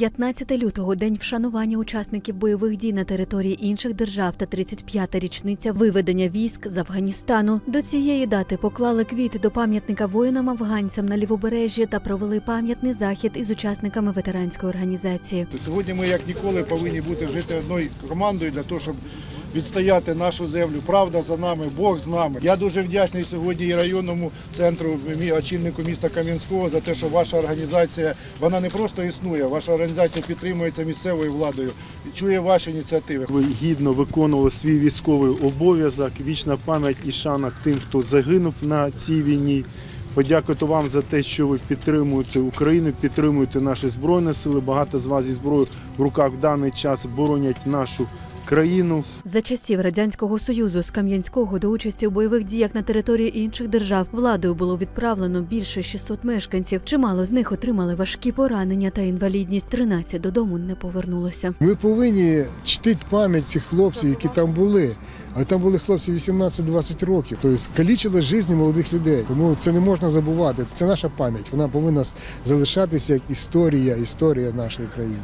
15 лютого день вшанування учасників бойових дій на території інших держав та 35-та річниця виведення військ з Афганістану. До цієї дати поклали квіти до пам'ятника воїнам-афганцям на лівобережжі та провели пам'ятний захід із учасниками ветеранської організації. Сьогодні ми як ніколи повинні бути жити одною командою для того, щоб відстояти нашу землю. Правда за нами, Бог з нами. Я дуже вдячний сьогодні і районному центру, очільнику міста Кам'янського за те, що ваша організація вона не просто існує, ваша організація підтримується місцевою владою, чує ваші ініціативи. Ви гідно виконували свій військовий обов'язок. Вічна пам'ять і шана тим, хто загинув на цій війні. Подякувати вам за те, що ви підтримуєте Україну, підтримуєте наші збройні сили. Багато з вас зі зброєю в руках в даний час боронять нашу країну. За часів радянського союзу з Кам'янського до участі у бойових діях на території інших держав владою було відправлено більше 600 мешканців. Чимало з них отримали важкі поранення та інвалідність. 13 додому не повернулося. Ми повинні чтити пам'ять цих хлопців, які там були. А там були хлопці 18-20 років. Тобто калічили життя молодих людей. Тому це не можна забувати. Це наша пам'ять. Вона повинна залишатися як історія, історія нашої країни.